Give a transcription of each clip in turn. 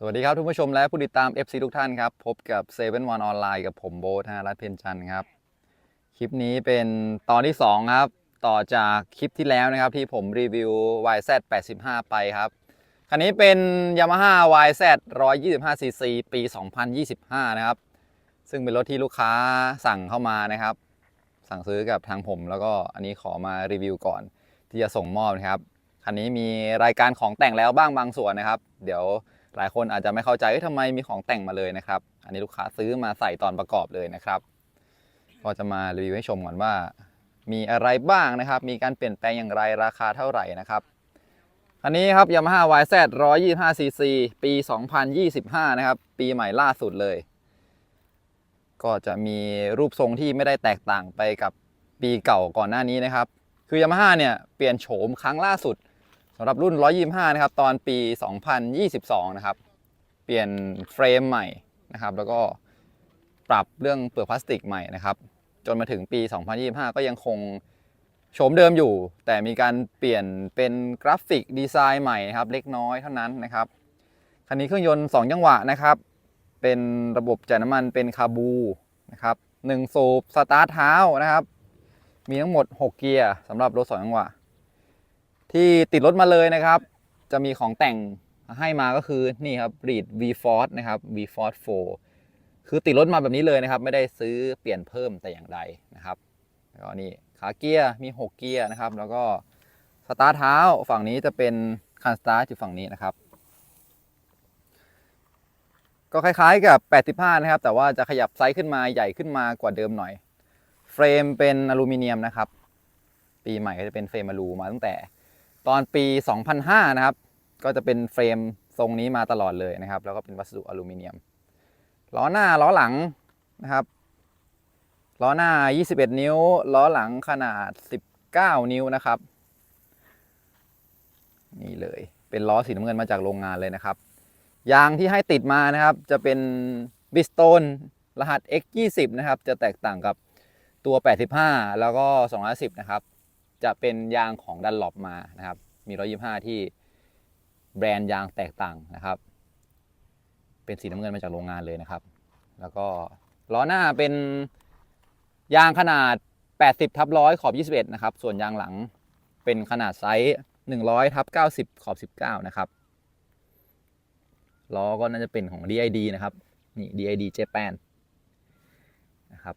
สวัสดีครับทุกผู้ชมและผู้ติดตาม FC ทุกท่านครับ พบกับ7 1ออนไลน์กับผมโบ๊ทฮะรัฐเพนจันทร์ครับ คลิปนี้เป็นตอนที่ 2 ครับ ต่อจากคลิปที่แล้วนะครับ ที่ผมรีวิว YZ 85 ไปครับ คันนี้เป็น Yamaha YZ 125cc ปี 2025 นะครับ ซึ่งเป็นรถที่ลูกค้าสั่งเข้ามานะครับ สั่งซื้อกับทางผม แล้วก็อันนี้ขอมารีวิวก่อน ที่จะส่งมอบนะครับคันนี้มีรายการของแต่งแล้วบ้างบางส่วนนะครับ เดี๋ยว หลายคนอาจจะไม่เข้าใจว่าทำไมมีของแต่งมาเลยนะครับ อันนี้ลูกค้าซื้อมาใส่ตอนประกอบเลยนะครับก็จะมารีวิวให้ชมก่อนว่า มีอะไรบ้างนะครับ มีการเปลี่ยนแปลงอย่างไรราคาเท่าไหร่นะครับคันนี้ครับ Yamaha YZ 125cc ปี 2025 นะครับ ปีใหม่ล่าสุดเลย ก็จะมีรูปทรงที่ไม่ได้แตกต่างไปกับปีเก่าก่อนหน้านี้นะครับ คือ Yamaha เนี่ย เปลี่ยนโฉมครั้งล่าสุด สำหรับรุ่น 125 นะครับ ตอนปี 2022 นะครับ เปลี่ยนเฟรมใหม่นะครับ แล้วก็ปรับเรื่องเปลือกพลาสติกใหม่นะครับ จนมาถึงปี 2025 ก็ยังคงโฉมเดิมอยู่ แต่มีการเปลี่ยนเป็นกราฟิกดีไซน์ใหม่นะครับ เล็กน้อยเท่านั้นนะครับ คันนี้เครื่องยนต์ 2 จังหวะนะครับ เป็นระบบจ่ายน้ำมันเป็นคาบูนะครับ1สูบสตาร์ทเท้านะครับ มีทั้งหมด 6 เกียร์สำหรับรถ2จังหวะ ที่ติดรถมาเลยนะครับ จะมีของแต่งให้มาก็คือนี่ครับ Reed V Force นะครับ V Force 4คือติดรถมาแบบนี้เลยนะครับ ไม่ได้ซื้อเปลี่ยนเพิ่มแต่อย่างใดนะครับแล้วก็นี่ขาเกียร์มี 6 เกียร์นะครับ แล้วก็สตาร์ทเท้าฝั่งนี้จะเป็นคันสตาร์ทอยู่ฝั่งนี้นะครับ ก็คล้ายๆกับ 85 นะครับ แต่ว่าจะขยับไซส์ขึ้นมาใหญ่ขึ้นมากว่าเดิมหน่อย เฟรมเป็นอลูมิเนียมนะครับ ปีใหม่ก็จะเป็นเฟรมอลูมาตั้งแต่ ตอนปี 2005 นะครับ ก็จะเป็นเฟรมทรงนี้มาตลอดเลยนะครับ แล้วก็เป็นวัสดุอลูมิเนียม ล้อหน้าล้อหลังนะครับ ล้อหน้า 21 นิ้ว ล้อหลังขนาด 19 นิ้วนะครับ นี่เลย เป็นล้อสีน้ำเงินมาจากโรงงานเลยนะครับ ยางที่ให้ติดมานะครับ จะเป็นบิสโตนรหัส X20 นะครับ จะแตกต่างกับตัว 85 แล้วก็ 210 นะครับ จะเป็นยางของดันหลบมานะครับ มี 125 ที่แบรนด์ยางแตกต่างนะครับ เป็นสีน้ำเงินมาจากโรงงานเลยนะครับ แล้วก็ล้อหน้าเป็นยางขนาด 80ทับร้อยขอบ 21 นะครับ ส่วนยางหลังเป็นขนาดไซส์100ทับ90 ขอบ 19 นะครับล้อก็น่าจะเป็นของ DID นะครับ นี่ DID Japan นะครับ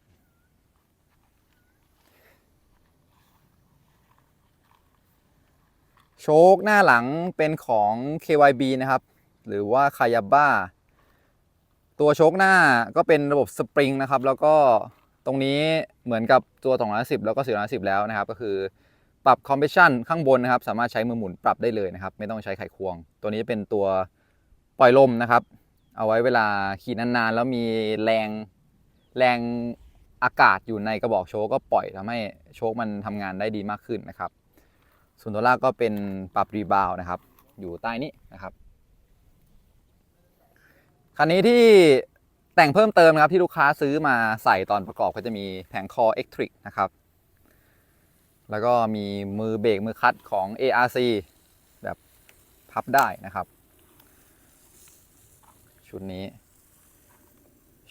โชคหน้าหลังเป็นของ KYB นะครับ หรือว่า Kayaba ตัวโชคหน้าก็เป็นระบบสปริงนะครับ แล้วก็ตรงนี้เหมือนกับตัว210แล้วก็410แล้วนะครับ ก็คือปรับคอมเพรสชันข้างบนนะครับ สามารถใช้มือหมุนปรับได้เลยนะครับ ไม่ต้องใช้ไขควง ตัวนี้เป็นตัวปล่อยลมนะครับ เอาไว้เวลาขี่นานๆ แล้วมีแรงแรงอากาศอยู่ในกระบอกโชคก็ปล่อยทำให้โชคมันทำงานได้ดีมากขึ้นนะครับ ส่วนตัวลากก็เป็นปรับรีบาวนะครับ อยู่ใต้นี้นะครับคันนี้ที่แต่งเพิ่มเติมนะครับที่ลูกค้าซื้อมาใส่ตอนประกอบก็จะมีแผงคอ e c t r i c นะครับ แล้วก็มีมือเบรกมือคัดของ ARC แบบพับได้นะครับ ชุดนี้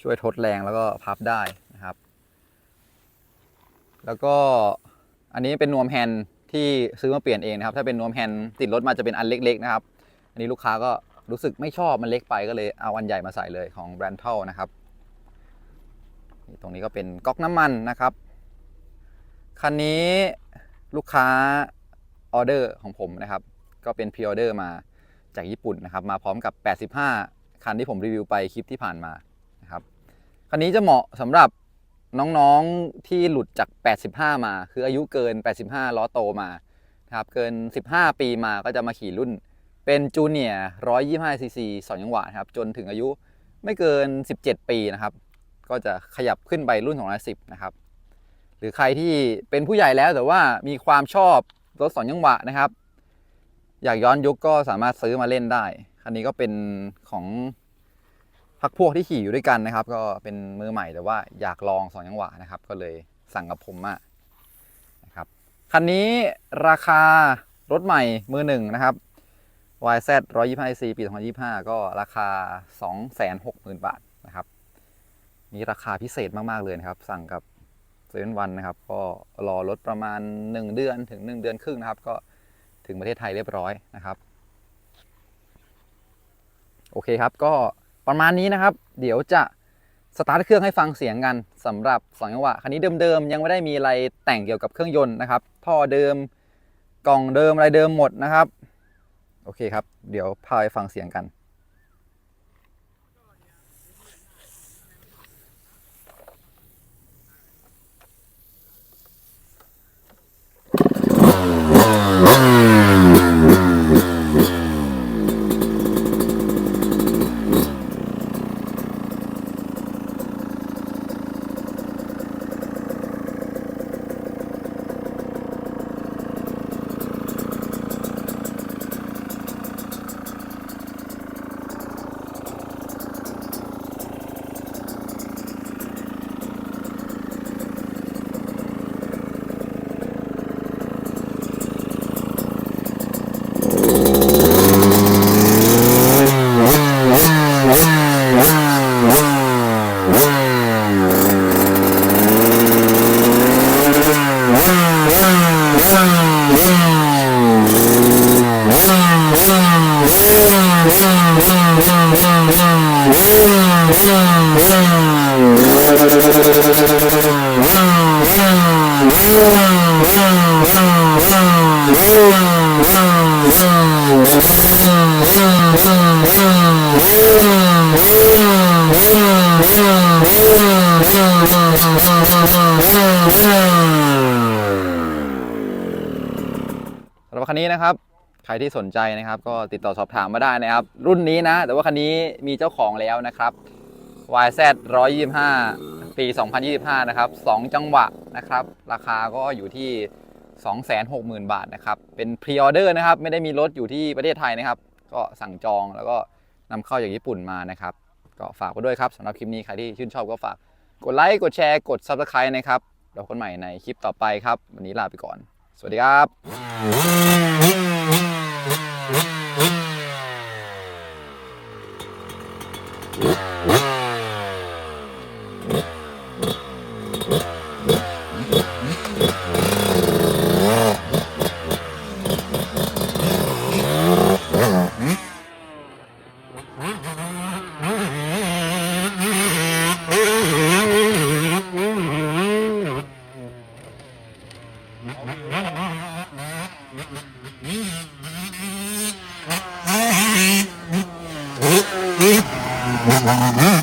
ช่วยทดแรงแล้วก็พับได้นะครับ แล้วก็อันนี้เป็นนวมแฮนด์ ที่ซื้อมาเปลี่ยนเองนะครับ ถ้าเป็นนวมแฮนด์ติดรถมาจะเป็นอันเล็กๆนะครับ อันนี้ลูกค้าก็รู้สึกไม่ชอบมันเล็กไปก็เลยเอาอันใหญ่มาใส่เลยของแบรนด์เทลนะครับ ตรงนี้ก็เป็นก๊อกน้ำมันนะครับ คันนี้ลูกค้าออเดอร์ของผมนะครับ ก็เป็นพรีออเดอร์มาจากญี่ปุ่นนะครับ มาพร้อมกับ 85 คันที่ผมรีวิวไปคลิปที่ผ่านมานะครับ คันนี้จะเหมาะสำหรับ น้องๆที่หลุดจาก 85 มา คืออายุเกิน 85 ล้อโตมาครับเกิน 15 ปีมาก็จะมาขี่รุ่น เป็นจูเนียร์125ซีซี2จังหวะครับจนถึงอายุไม่เกิน 17 ปีนะครับ ก็จะขยับขึ้นไปรุ่น210นะครับ หรือใครที่เป็นผู้ใหญ่แล้วแต่ว่ามีความชอบรถ2จังหวะนะครับ อยากย้อนยุคก็สามารถซื้อมาเล่นได้ คันนี้ก็เป็นของ พักพวกที่ขี่อยู่ด้วยกันนะครับ ก็เป็นมือใหม่แต่ว่าอยากลอง2จังหวะนะครับ ก็เลยสั่งกับผมมานะครับคันนี้ราคารถใหม่มือหนึ่งนะครับ YZ 125 c ปี 2025 ก็ราคา 260,000 บาทนะครับนี่ราคาพิเศษมาก ๆ เลยนะครับ สั่งกับเซเว่นวันนะครับ ก็รอรถประมาณ 1 เดือนถึง 1 เดือนครึ่งนะครับ ก็ถึงประเทศไทยเรียบร้อยนะครับ โอเคครับก็ ประมาณนี้นะครับ เดี๋ยวจะสตาร์ทเครื่องให้ฟังเสียงกันสำหรับสองจังหวะคันนี้เดิมๆยังไม่ได้มีอะไรแต่งเกี่ยวกับเครื่องยนต์นะครับท่อเดิมกล่องเดิมอะไรเดิมหมดนะครับ โอเคครับ เดี๋ยวพาไปฟังเสียงกัน สำหรับคันนี้นะครับ ใครที่สนใจนะครับ ก็ติดต่อสอบถามมาได้นะครับ รุ่นนี้นะ แต่ว่าคันนี้มีเจ้าของแล้วนะครับ YZ 125 ปี 2025 นะครับ 2 จังหวะนะครับ ราคาก็อยู่ที่ 260,000 บาทนะครับ เป็นพรีออเดอร์นะครับ ไม่ได้มีรถอยู่ที่ประเทศไทยนะครับ ก็สั่งจองแล้วก็นำเข้าจากญี่ปุ่นมานะครับ ก็ฝากไว้ด้วยครับสำหรับคลิปนี้ใครที่ชื่นชอบก็ฝากกดไลค์กดแชร์กด Subscribe นะครับเราคนใหม่ในคลิปต่อไปครับ วันนี้ลาไปก่อน สวัสดีครับ Mm-hmm.